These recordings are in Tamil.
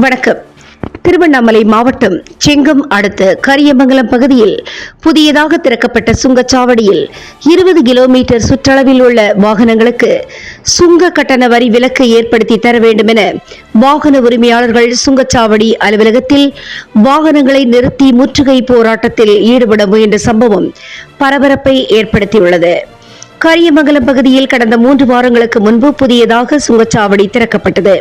வணக்கம். திருவண்ணாமலை மாவட்டம் செங்கம் அடுத்த கரியமங்கலம் பகுதியில் புதியதாக திறக்கப்பட்ட சுங்கச்சாவடியில் இருபது கிலோமீட்டர் சுற்றளவில் உள்ள வாகனங்களுக்கு சுங்க கட்டண வரி விலக்கு ஏற்படுத்தி தர வேண்டும் என வாகன உரிமையாளர்கள் சுங்கச்சாவடி அலுவலகத்தில் வாகனங்களை நிறுத்தி முற்றுகை போராட்டத்தில் ஈடுபட முயன்ற சம்பவம் பரபரப்பை ஏற்படுத்தியுள்ளது. கரியமங்கலம் பகுதியில் கடந்த மூன்று வாரங்களுக்கு முன்பு புதியதாக சுங்கச்சாவடி திறக்கப்பட்டது.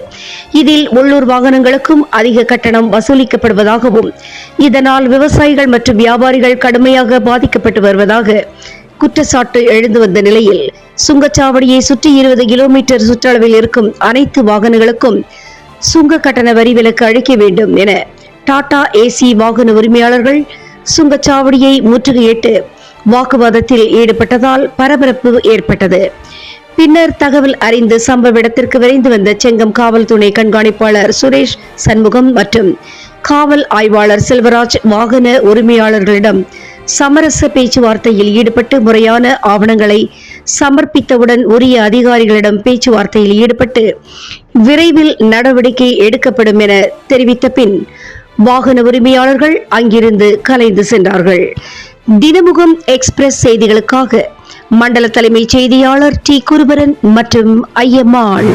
இதில் உள்ளூர் வாகனங்களுக்கும் அதிக கட்டணம் வசூலிக்கப்படுவதாகவும் இதனால் விவசாயிகள் மற்றும் வியாபாரிகள் கடுமையாக பாதிக்கப்பட்டு வருவதாக குற்றச்சாட்டு எழுந்து வந்த நிலையில் சுங்கச்சாவடியை சுற்றி இருபது கிலோமீட்டர் சுற்றளவில் இருக்கும் அனைத்து வாகனங்களுக்கும் சுங்க கட்டண வரி விலக்கு அளிக்க வேண்டும் என டாடா ஏசி வாகன உரிமையாளர்கள் சுங்கச்சாவடியை முற்றுகையிட்டு வாக்குவாதத்தில் ஈடுபட்டதால் பரபரப்பு ஏற்பட்டது. பின்னர் தகவல் அறிந்து சம்பவ இடத்திற்கு விரைந்து வந்த செங்கம் காவல் துணை கண்காணிப்பாளர் சுரேஷ் சண்முகம் மற்றும் காவல் ஆய்வாளர் செல்வராஜ் வாகன உரிமையாளர்களிடம் சமரச பேச்சுவார்த்தையில் ஈடுபட்டு முறையான ஆவணங்களை சமர்ப்பித்தவுடன் உரிய அதிகாரிகளிடம் பேச்சுவார்த்தையில் ஈடுபட்டு விரைவில் நடவடிக்கை எடுக்கப்படும் என தெரிவித்த பின் வாகன உரிமையாளர்கள் அங்கிருந்து கலைந்து சென்றார்கள். தினமுகம் எக்ஸ்பிரஸ் செய்திகளுக்காக மண்டல தலைமைச் செய்தியாளர் டி குருபரன் மற்றும் ஐயம்மாள்.